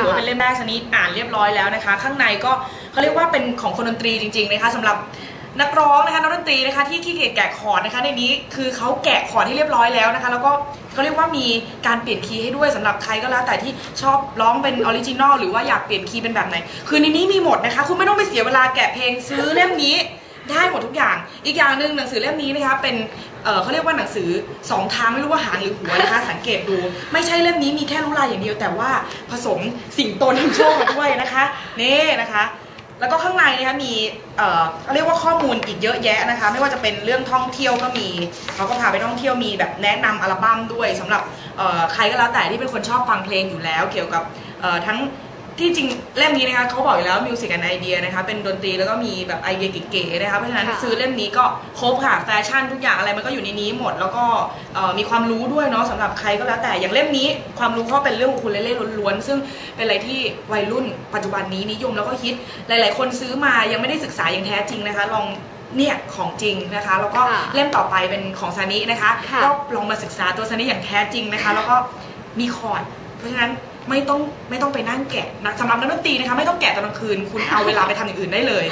ถือว่าเป็นเล่มแรกชนิดอ่านเรียบร้อยแล้วนะคะ ข้างในก็เขาเรียกว่าเป็นของคนดนตรีจริงๆนะคะสำหรับนักร้องนะคะนักดนตรีนะคะที่ขี้เกียจแกะคอร์ดนะคะ ในนี้คือเขาแกะคอร์ดที่เรียบร้อยแล้วนะคะ แล้วก็เขาเรียกว่ามีการเปลี่ยนคีย์ให้ด้วยสำหรับใครก็แล้ว แต่ที่ชอบร้องเป็นออริจินอลหรือว่าอยากเปลี่ยนคีย์เป็นแบบไหน คือในนี้มีหมดนะคะ คุณไม่ต้องไปเสียเวลาแกะเพลงซื้อเล่มนี้ ได้หมดทุกอย่าง อีกอย่างหนึ่งหนังสือเล่มนี้นะคะเป็นเอ่อเขาเรียกว่าหนังสือสองทางไม่รู้ว่าหางหรือหัวนะคะสังเกตดู ไม่ใช่เล่มนี้มีแค่รู้ลายอย่างเดียว แต่ว่าผสมสิ่งโตนำโชคมาด้วยนะคะนี่นะคะแล้วก็ข้างในนะคะมีเอ่อเขาเรียกว่าข้อมูลอีกเยอะแยะนะคะ ไม่ว่าจะเป็นเรื่องท่องเที่ยวก็มีเขาก็พาไปท่องเที่ยวมีแบบแนะนำอัลบั้มด้วยสำหรับใครก็แล้วแต่ที่เป็นคนชอบฟังเพลงอยู่แล้ว เกี่ยวกับทั้ง ที่จริงเล่มนี้นะคะเขาบอกอยู่แล้วมิวสิกแอนไอเดียนะคะเป็นดนตรีแล้วก็มีแบบไอเดียเก๋ๆนะคะเพราะฉะนั้นค่ะ ซื้อเล่มนี้ก็ครบค่ะแฟชั่นทุกอย่างอะไรมันก็อยู่ในนี้หมด แล้วก็เอ่อมีความรู้ด้วยเนาะสำหรับใครก็แล้วแต่อย่างเล่มนี้ความรู้ก็เป็นเรื่องอุคูเลเล่ล้วนๆซึ่งเป็นอะไรที่วัยรุ่นปัจจุบันนี้นิยมแล้วก็ฮิตหลาย ๆ คนซื้อมายังไม่ได้ศึกษาอย่างแท้จริงนะคะ ลองเนี่ยของจริงนะคะ แล้วก็ค่ะเล่มต่อไปเป็นของซานินะคะค่ะ ก็ลองมาศึกษาตัวซานิอย่างแท้จริงนะคะ แล้วก็มีคอร์ด เพราะฉะนั้นไม่ต้องไม่ต้องไปนั่งแกะนะสำหรับนักดนตรีนะคะไม่ต้องแกะตอนกลางคืน คุณเอาเวลาไปทำอย่างอื่นได้เลย